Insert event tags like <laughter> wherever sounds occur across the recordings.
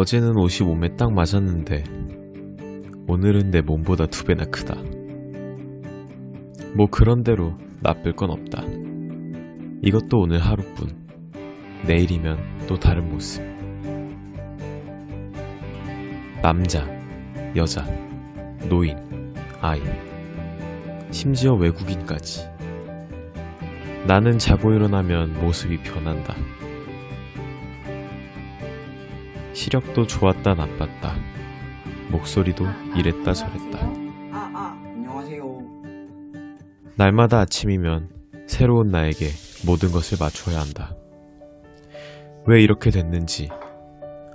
어제는 옷이 몸에 딱 맞았는데 오늘은 내 몸보다 두 배나 크다. 뭐 그런대로 나쁠 건 없다. 이것도 오늘 하루뿐. 내일이면 또 다른 모습. 남자, 여자, 노인, 아이, 심지어 외국인까지. 나는 자고 일어나면 모습이 변한다. 시력도 좋았다 나빴다. 목소리도 이랬다 저랬다. 날마다 아침이면 새로운 나에게 모든 것을 맞춰야 한다. 왜 이렇게 됐는지,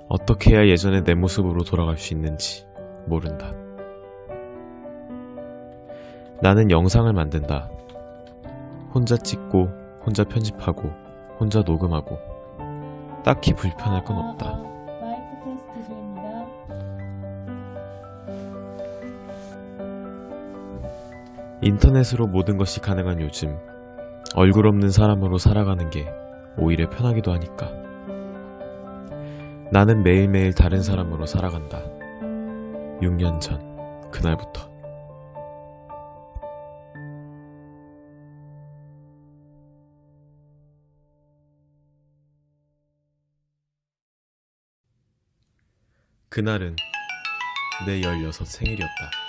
어떻게 해야 예전의 내 모습으로 돌아갈 수 있는지 모른다. 나는 영상을 만든다. 혼자 찍고, 혼자 편집하고, 혼자 녹음하고, 딱히 불편할 건 없다. 인터넷으로 모든 것이 가능한 요즘, 얼굴 없는 사람으로 살아가는 게 오히려 편하기도 하니까. 나는 매일매일 다른 사람으로 살아간다. 6년 전, 그날부터. 그날은 내 16 생일이었다.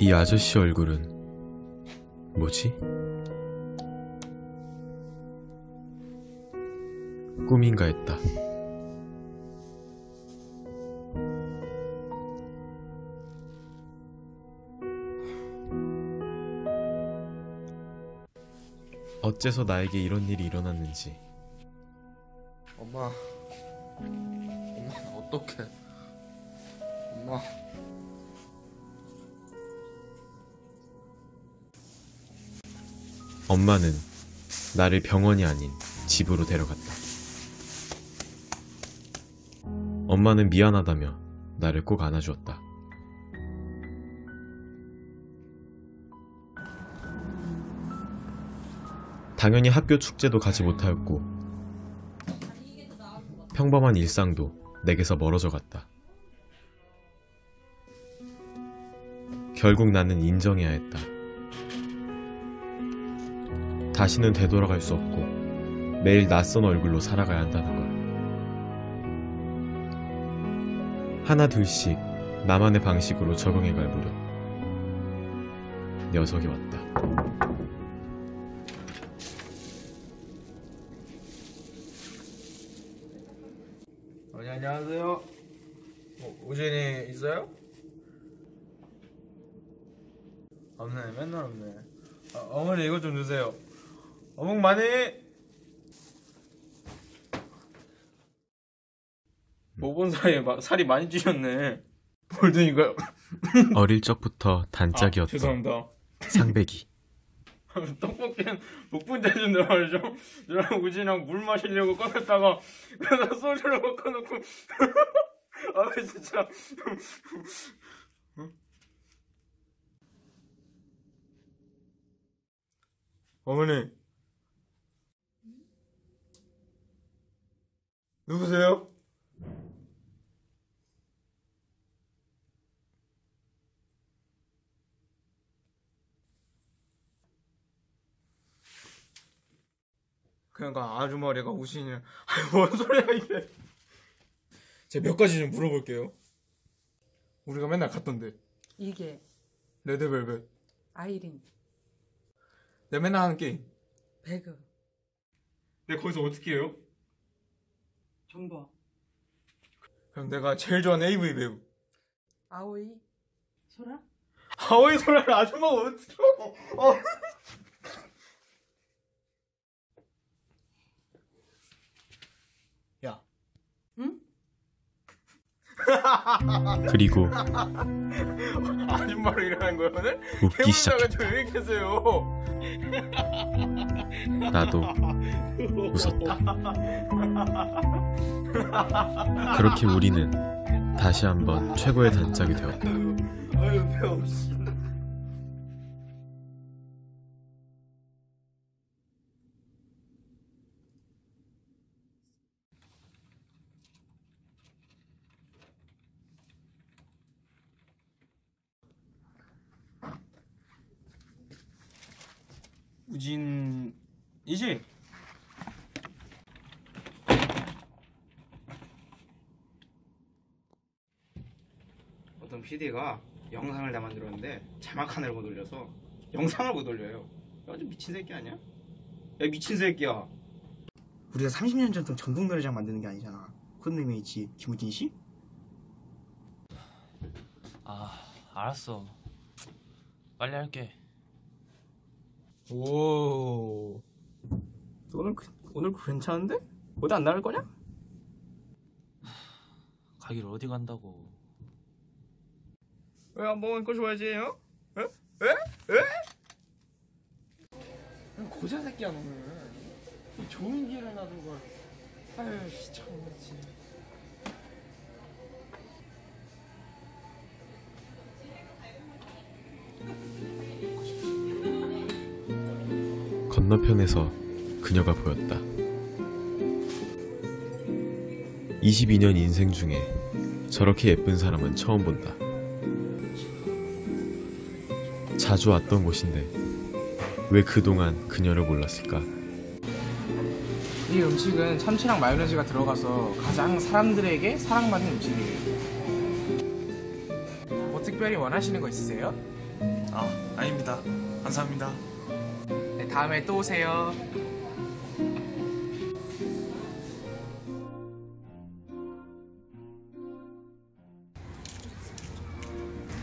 이 아저씨 얼굴은 뭐지? 꿈인가 했다. 어째서 나에게 이런 일이 일어났는지 엄마. 엄마, 어떡해. 엄마. 엄마는 나를 병원이 아닌 집으로 데려갔다. 엄마는 미안하다며 나를 꼭 안아주었다. 당연히 학교 축제도 가지 못하였고, 평범한 일상도 내게서 멀어져 갔다. 결국 나는 인정해야 했다. 다시는 되돌아갈 수 없고 매일 낯선 얼굴로 살아가야 한다는 걸. 하나 둘씩 나만의 방식으로 적응해 갈 무렵 녀석이 왔다. 어머니, 안녕하세요. 뭐, 우진이 있어요? 없네, 맨날 없네. 아, 어머니, 이것 좀 주세요. 어묵 많이! 못본 사이에 마- 살이 많이 찌셨네. 볼드니까요. 어릴 적부터 아, 단짝이었던 죄송합니다. 상백이. <laughs> 떡볶이는 목분자 준데 말이죠. 저랑 우진이랑 물 마시려고 꺼냈다가 그러다 소주를 먹어놓고 <laughs> 아 진짜 <laughs> 어머니 누구세요? 그러니까 아주머니가 우신이 <laughs> 아니 뭔 소리야 이게. 제가 몇 가지 좀 물어볼게요. 우리가 맨날 갔던데. 이게. 레드벨벳. 아이린. 내가 맨날 하는 게임. 배그. 내가 거기서 어떻게 해요? 정보. 그럼 내가 제일 좋아하는 AV 배우. 아오이. 소라? 아오이 소라를 아줌마가 어떻게 어. 야 응? <laughs> 그리고 아줌마로 일어난 거예요 오늘? 웃기 시작했다. 계세요? 나도 웃었다. 그렇게 우리는 다시 한번 최고의 단짝이 되었다. 아유 배 없이. 우진이지? 어떤 PD가 영상을 다 만들었는데 자막 하나를 못 올려서 영상을 못 올려요. 완전 미친 새끼 아니야? 야 미친 새끼야. 우리가 30년 전통 전국 노래장 만드는 게 아니잖아. 그런 의미 있지, 김우진 씨? 아, 알았어. 빨리 할게. 오. 오늘 그- 오늘 괜찮은데? 어디 안 나갈 거냐? <sighs> 가길 어디 간다고. 왜 안 먹을 거 좋아하지? 어? 에? 에? 에? 고자 새끼야 너는. 좋은 길을 놔두고. 아유 씨 참지. 건너편에서 그녀가 보였다. 22년 인생 중에 저렇게 예쁜 사람은 처음 본다. 자주 왔던 곳인데 왜 그동안 그녀를 몰랐을까? 이 음식은 참치랑 마요네즈가 들어가서 가장 사람들에게 사랑받는 음식이에요. 뭐 특별히 원하시는 거 있으세요? 아, 아닙니다. 감사합니다. 네, 다음에 또 오세요.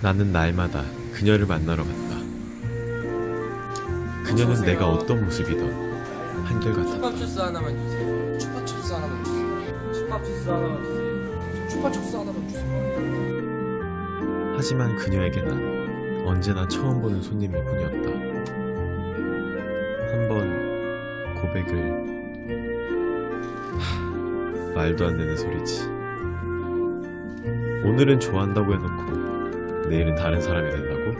나는 날마다 그녀를 만나러 갔다. 그녀는 내가 어떤 모습이던 한결같았다. 추파춥스 하나만 주세요. 추파춥스 하나만 주세요. 추파춥스 하나만 주세요. 추파춥스 하나만 주세요. 하지만 그녀에게 난 언제나 처음 보는 손님일 뿐이었다. 고백을 하, 말도 안 되는 소리지. 오늘은 좋아한다고 해놓고 내일은 다른 사람이 된다고?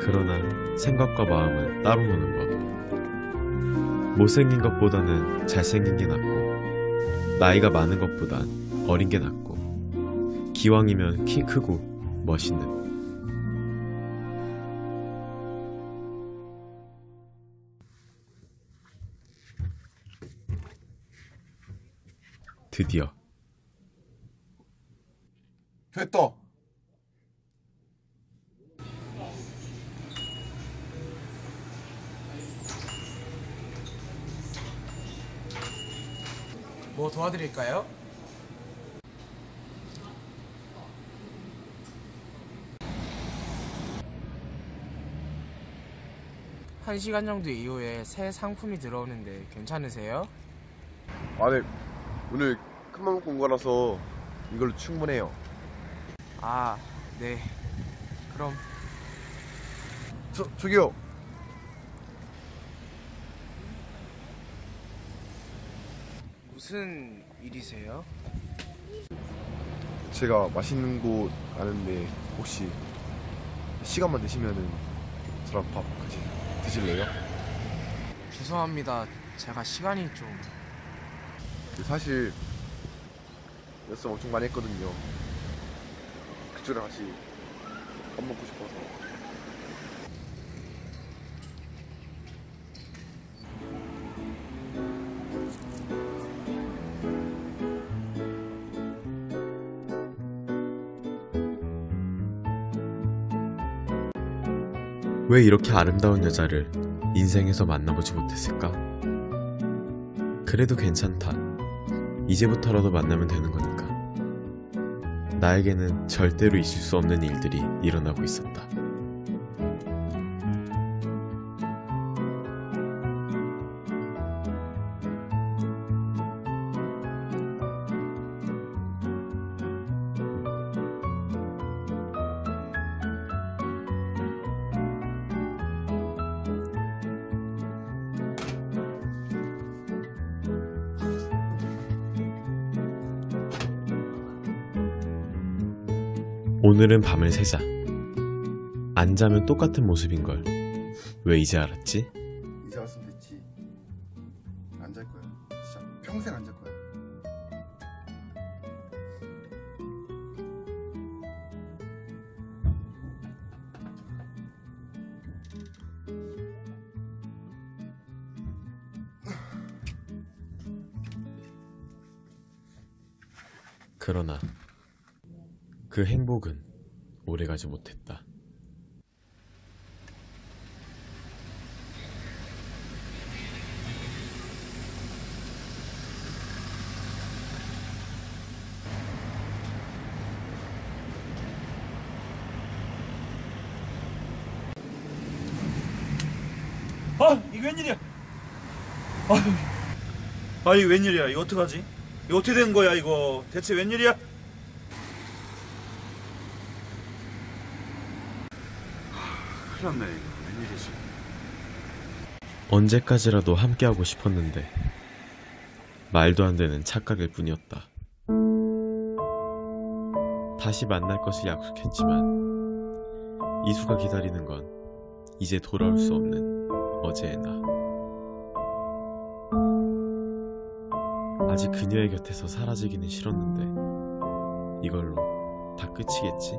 그러나 생각과 마음은 따로 노는 법. 못생긴 것보다는 잘생긴 게 낫고 나이가 많은 것보단 어린 게 낫고 기왕이면 키 크고 멋있는 드디어 됐다. 뭐 도와드릴까요? 한 시간 정도 이후에 새 상품이 들어오는데 괜찮으세요? 아, 네. 오늘 큰맘 먹고 온 거라서 이걸로 충분해요. 아, 네. 그럼 저, 저기요. 무슨 일이세요? 제가 맛있는 곳 아는데 혹시 시간만 되시면은 저랑 밥 같이 드실래요? 죄송합니다. 제가 시간이 좀 사실 연습 엄청 많이 했거든요. 그쪽이랑 같이 밥 먹고 싶어서. 왜 이렇게 아름다운 여자를 인생에서 만나보지 못했을까? 그래도 괜찮다. 이제부터라도 만나면 되는 거니까. 나에게는 절대로 있을 수 없는 일들이 일어나고 있었다. 오늘은 밤을 새자. 안 자면 똑같은 모습인 걸. 왜 이제 알았지? 이제 왔으면 됐지. 안 잘 거야. 진짜 평생 안 잘 거야. 그러나 그 행복은 오래가지 못했다. 아 이거 웬일이야? 아유, 아 이거 웬일이야? 이거 어떡하지? 이거 어떻게 된 거야 이거? 대체 웬일이야? 큰일 났네 웬일이지? 언제까지라도 함께하고 싶었는데 말도 안 되는 착각일 뿐이었다. 다시 만날 것을 약속했지만 이수가 기다리는 건 이제 돌아올 수 없는 어제의 나. 아직 그녀의 곁에서 사라지기는 싫었는데 이걸로 다 끝이겠지?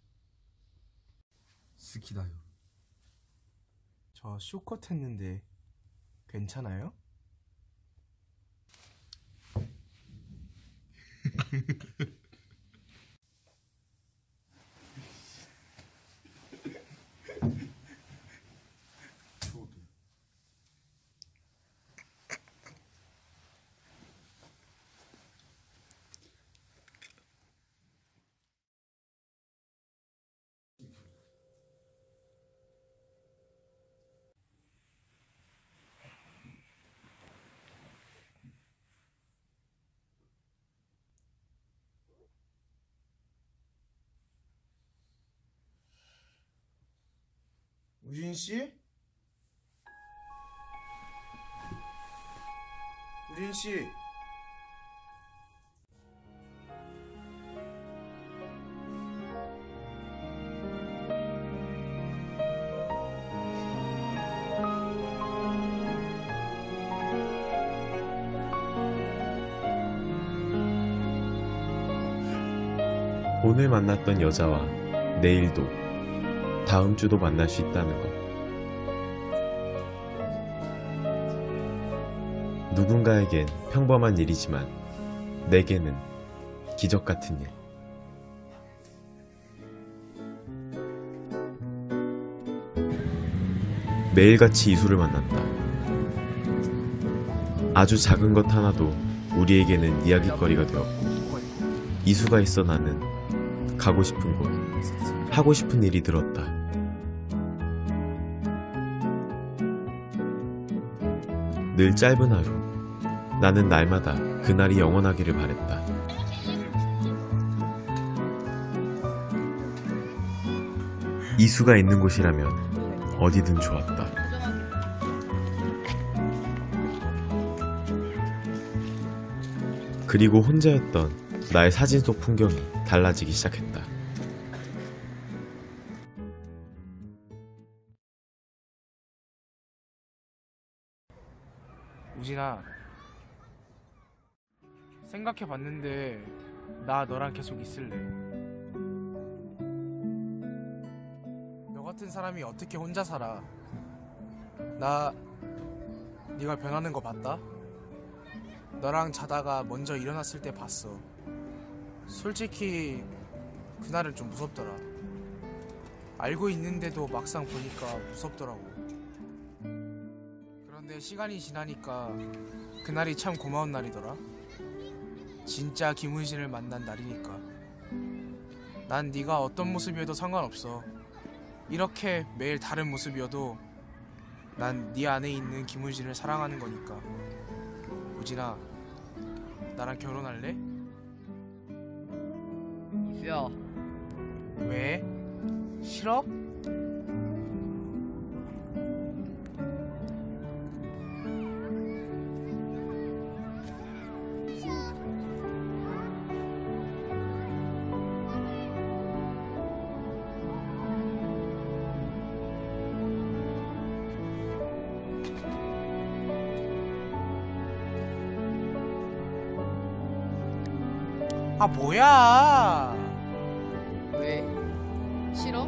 스키다요 저 쇼컷 했는데 괜찮아요? <laughs> 우진 씨? 우진 씨. 오늘 만났던 여자와 내일도 다음 주도 만날 수 있다는 것. 누군가에겐 평범한 일이지만 내게는 기적 같은 일. 매일같이 이수를 만난다. 아주 작은 것 하나도 우리에게는 이야기거리가 되었고 이수가 있어 나는 가고 싶은 곳, 하고 싶은 일이 들었다. 늘 짧은 하루, 나는 날마다 그날이 영원하기를 바랬다. 이수가 있는 곳이라면 어디든 좋았다. 그리고 혼자였던 나의 사진 속 풍경이 달라지기 시작했다. 우진아 생각해봤는데 나 너랑 계속 있을래. 너 같은 사람이 어떻게 혼자 살아? 나 네가 변하는 거 봤다? 너랑 자다가 먼저 일어났을 때 봤어. 솔직히 그날은 좀 무섭더라. 알고 있는데도 막상 보니까 무섭더라고 시간이 지나니까 그날이 참 고마운 날이더라. 진짜 김훈신을 만난 날이니까. 난 네가 어떤 모습이어도 상관없어. 이렇게 매일 다른 모습이어도 난 네 안에 있는 김훈신을 사랑하는 거니까. 우진아, 나랑 결혼할래? 이수야 왜? 싫어? 뭐야? 왜 싫어?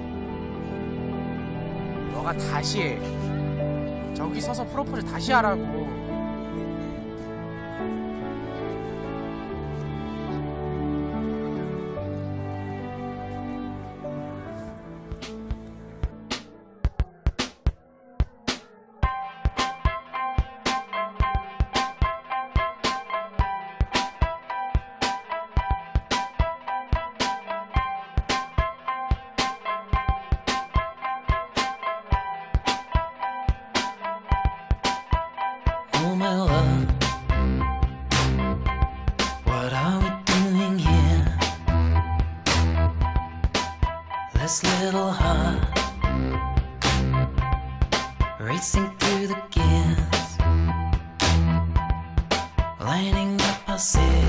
너가 다시 해. 저기 서서 프로포즈 다시 하라고. This little heart racing through the gears, lining up our cigarettes